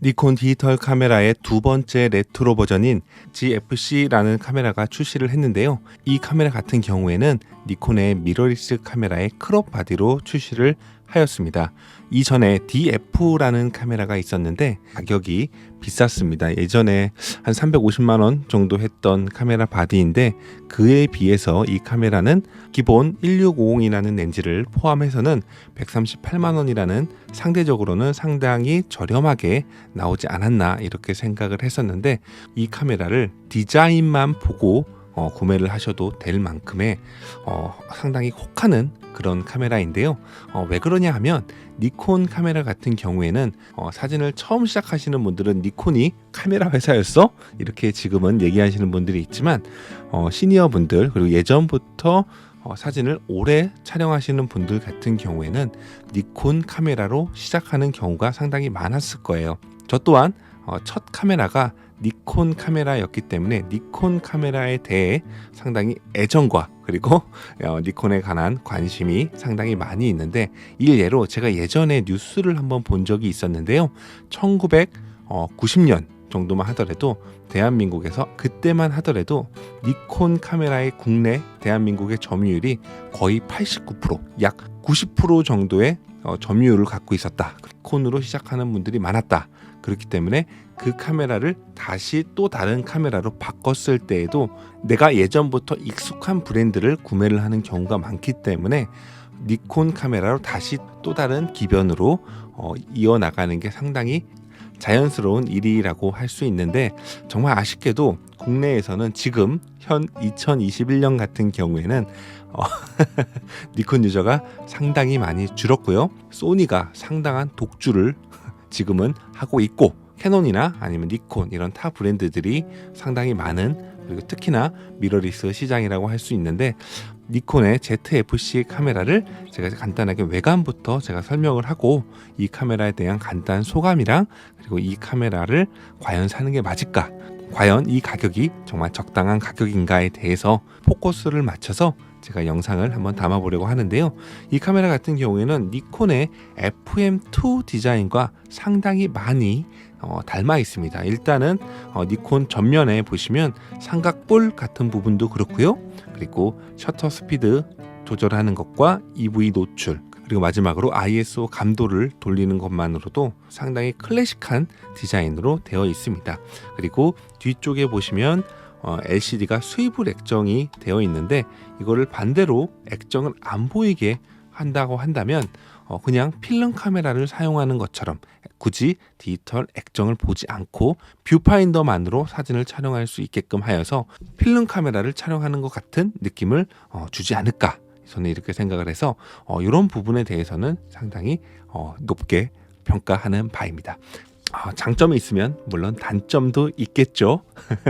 니콘 디지털 카메라의 두 번째 레트로 버전인 GFC라는 카메라가 출시를 했는데요. 이 카메라 같은 경우에는 니콘의 미러리스 카메라의 크롭 바디로 출시를 하였습니다. 이전에 DF라는 카메라가 있었는데 가격이 비쌌습니다. 예전에 한 350만 원 정도 했던 카메라 바디인데 그에 비해서 이 카메라는 기본 1650이라는 렌즈를 포함해서는 138만 원이라는 상대적으로는 상당히 저렴하게 나오지 않았나 이렇게 생각을 했었는데 이 카메라를 디자인만 보고 어, 구매를 하셔도 될 만큼의 어, 상당히 혹하는 그런 카메라인데요. 어, 왜 그러냐 하면 니콘 카메라 같은 경우에는 어, 사진을 처음 시작하시는 분들은 니콘이 카메라 회사였어 이렇게 지금은 얘기하시는 분들이 있지만 어, 시니어 분들 그리고 예전부터 어, 사진을 오래 촬영하시는 분들 같은 경우에는 니콘 카메라로 시작하는 경우가 상당히 많았을 거예요. 저 또한 어, 첫 카메라가 니콘 카메라였기 때문에 니콘 카메라에 대해 상당히 애정과 그리고 어, 니콘에 관한 관심이 상당히 많이 있는데 일예로 제가 예전에 뉴스를 한번 본 적이 있었는데요. 1990년 정도만 하더라도 대한민국에서 그때만 하더라도 니콘 카메라의 국내 대한민국의 점유율이 거의 89%약 90% 정도의 어, 점유율을 갖고 있었다. 니콘으로 시작하는 분들이 많았다. 그렇기 때문에 그 카메라를 다시 또 다른 카메라로 바꿨을 때에도 내가 예전부터 익숙한 브랜드를 구매를 하는 경우가 많기 때문에 니콘 카메라로 다시 또 다른 기변으로 어, 이어나가는 게 상당히 자연스러운 일이라고 할 수 있는데 정말 아쉽게도 국내에서는 지금 현 2021년 같은 경우에는 어, 니콘 유저가 상당히 많이 줄었고요. 소니가 상당한 독주를 지금은 하고 있고 캐논이나 아니면 니콘 이런 타 브랜드들이 상당히 많은 그리고 특히나 미러리스 시장이라고 할 수 있는데 니콘의 ZFC 카메라를 제가 간단하게 외관부터 제가 설명을 하고 이 카메라에 대한 간단 소감이랑 그리고 이 카메라를 과연 사는 게 맞을까? 과연 이 가격이 정말 적당한 가격인가에 대해서 포커스를 맞춰서 제가 영상을 한번 담아보려고 하는데요. 이 카메라 같은 경우에는 니콘의 FM2 디자인과 상당히 많이 어, 닮아 있습니다. 일단은 어, 니콘 전면에 보시면 삼각볼 같은 부분도 그렇고요. 그리고 셔터 스피드 조절하는 것과 EV 노출 그리고 마지막으로 ISO 감도를 돌리는 것만으로도 상당히 클래식한 디자인으로 되어 있습니다. 그리고 뒤쪽에 보시면 어, LCD가 수입을 액정이 되어 있는데 이거를 반대로 액정을 안 보이게 한다고 한다면 어, 그냥 필름 카메라를 사용하는 것처럼 굳이 디지털 액정을 보지 않고 뷰파인더만으로 사진을 촬영할 수 있게끔 하여서 필름 카메라를 촬영하는 것 같은 느낌을 어, 주지 않을까 저는 이렇게 생각을 해서 어, 이런 부분에 대해서는 상당히 어, 높게 평가하는 바입니다. 어, 장점이 있으면 물론 단점도 있겠죠.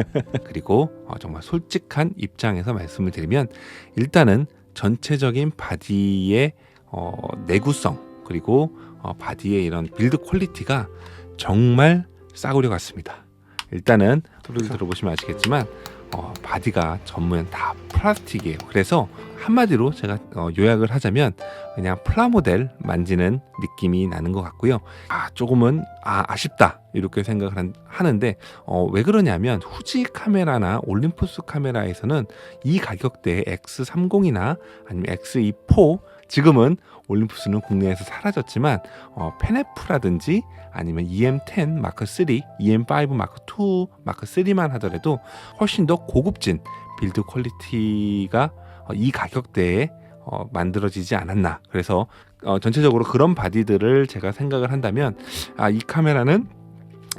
그리고 어, 정말 솔직한 입장에서 말씀을 드리면 일단은 전체적인 바디의 어, 내구성 그리고 어, 바디의 이런 빌드 퀄리티가 정말 싸구려 같습니다. 일단은 소리 들어보시면 아시겠지만 어, 바디가 전면 다 플라스틱이에요. 그래서 한마디로 제가 어, 요약을 하자면 그냥 플라모델 만지는 느낌이 나는 것 같고요. 아 조금은 아 아쉽다 이렇게 생각을 한- 하는데 어, 왜 그러냐면 후지 카메라나 올림푸스 카메라에서는 이 가격대에 X30이나 아니면 X2 지금은 올림푸스는 국내에서 사라졌지만 어, 페네프라든지 아니면 EM10 마크 3, EM5 마크 2, 마크 3만 하더라도 훨씬 더 고급진 빌드 퀄리티가 어, 이 가격대에 어, 만들어지지 않았나. 그래서 어, 전체적으로 그런 바디들을 제가 생각을 한다면 아, 이 카메라는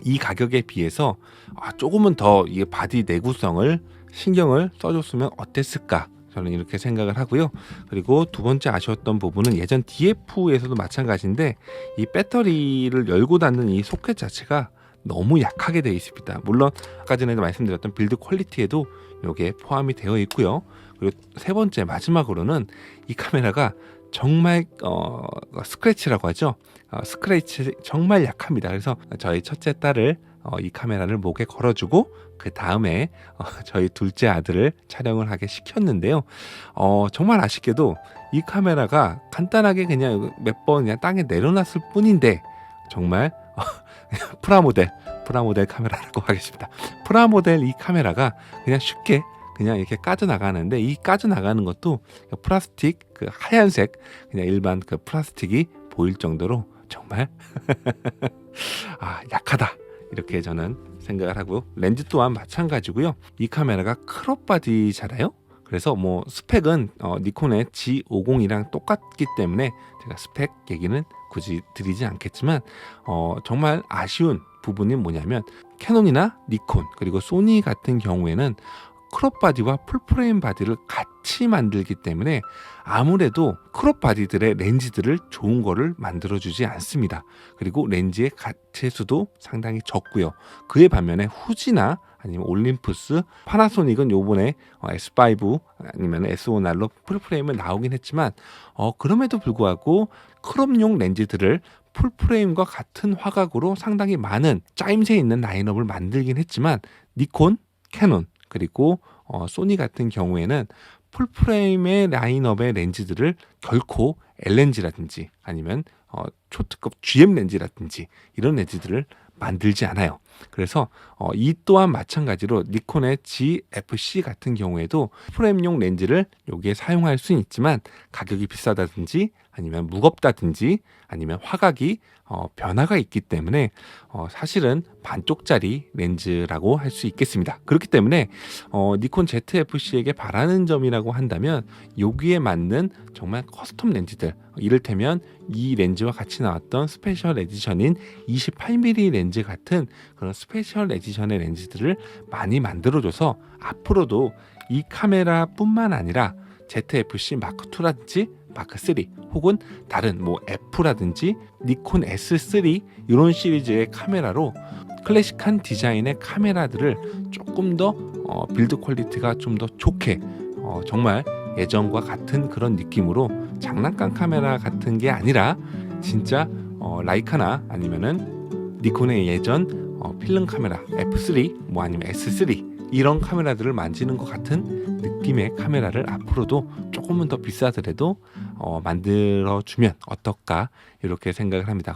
이 가격에 비해서 아, 조금은 더이 바디 내구성을 신경을 써줬으면 어땠을까. 저는 이렇게 생각을 하고요. 그리고 두 번째 아쉬웠던 부분은 예전 DF에서도 마찬가지인데 이 배터리를 열고 닫는 이 소켓 자체가 너무 약하게 되어 있습니다. 물론 아까 전에도 말씀드렸던 빌드 퀄리티에도 이게 포함이 되어 있고요. 그리고 세 번째 마지막으로는 이 카메라가 정말 어, 스크래치라고 하죠. 어, 스크래치 정말 약합니다. 그래서 저희 첫째 딸을 어, 이 카메라를 목에 걸어주고 그 다음에 어, 저희 둘째 아들을 촬영을 하게 시켰는데요. 어, 정말 아쉽게도 이 카메라가 간단하게 그냥 몇 번 그냥 땅에 내려놨을 뿐인데 정말 프라모델 프라모델 카메라라고 하겠습니다. 프라모델 이 카메라가 그냥 쉽게 그냥 이렇게 까져 나가는데 이 까져 나가는 것도 플라스틱 그 하얀색 그냥 일반 그 플라스틱이 보일 정도로 정말 아 약하다 이렇게 저는 생각을 하고요. 렌즈 또한 마찬가지고요. 이 카메라가 크롭 바디잖아요. 그래서 뭐 스펙은 어, 니콘의 G50이랑 똑같기 때문에 제가 스펙 얘기는 굳이 드리지 않겠지만 어, 정말 아쉬운 부분이 뭐냐면 캐논이나 니콘 그리고 소니 같은 경우에는 크롭 바디와 풀프레임 바디를 같이 만들기 때문에 아무래도 크롭 바디들의 렌즈들을 좋은 거를 만들어 주지 않습니다. 그리고 렌즈의 가체수도 상당히 적고요. 그에 반면에 후지나 아니면 올림푸스, 파나소닉은 요번에 어, S5 아니면 S5날로 풀프레임을 나오긴 했지만 어, 그럼에도 불구하고 크롬용 렌즈들을 풀프레임과 같은 화각으로 상당히 많은 짜임새 있는 라인업을 만들긴 했지만 니콘, 캐논 그리고 어, 소니 같은 경우에는 풀프레임의 라인업의 렌즈들을 결코 L렌즈라든지 아니면 어, 초특급 GM 렌즈라든지 이런 렌즈들을 만들지 않아요. 그래서 어, 이 또한 마찬가지로 니콘의 GFC 같은 경우에도 프레임용 렌즈를 여기에 사용할 수는 있지만 가격이 비싸다든지 아니면 무겁다든지 아니면 화각이 어, 변화가 있기 때문에 어, 사실은 반쪽짜리 렌즈라고 할 수 있겠습니다. 그렇기 때문에 어, 니콘 ZFC에게 바라는 점이라고 한다면 여기에 맞는 정말 커스텀 렌즈들 이를테면 이 렌즈와 같이 나왔던 스페셜 에디션인 28mm 렌즈 같은 그런 스페셜 에디션의 렌즈들을 많이 만들어줘서 앞으로도 이 카메라뿐만 아니라 ZFC 마크 2라든지 마크 3 혹은 다른 뭐 F라든지 니콘 S3 이런 시리즈의 카메라로 클래식한 디자인의 카메라들을 조금 더 어, 빌드 퀄리티가 좀 더 좋게 어, 정말 예전과 같은 그런 느낌으로 장난감 카메라 같은 게 아니라 진짜 어, 라이카나 아니면은 니콘의 예전 어, 필름 카메라 F3 뭐 아니면 S3 이런 카메라들을 만지는 것 같은 느낌의 카메라를 앞으로도 조금은 더 비싸더라도 어, 만들어 주면 어떨까 이렇게 생각을 합니다.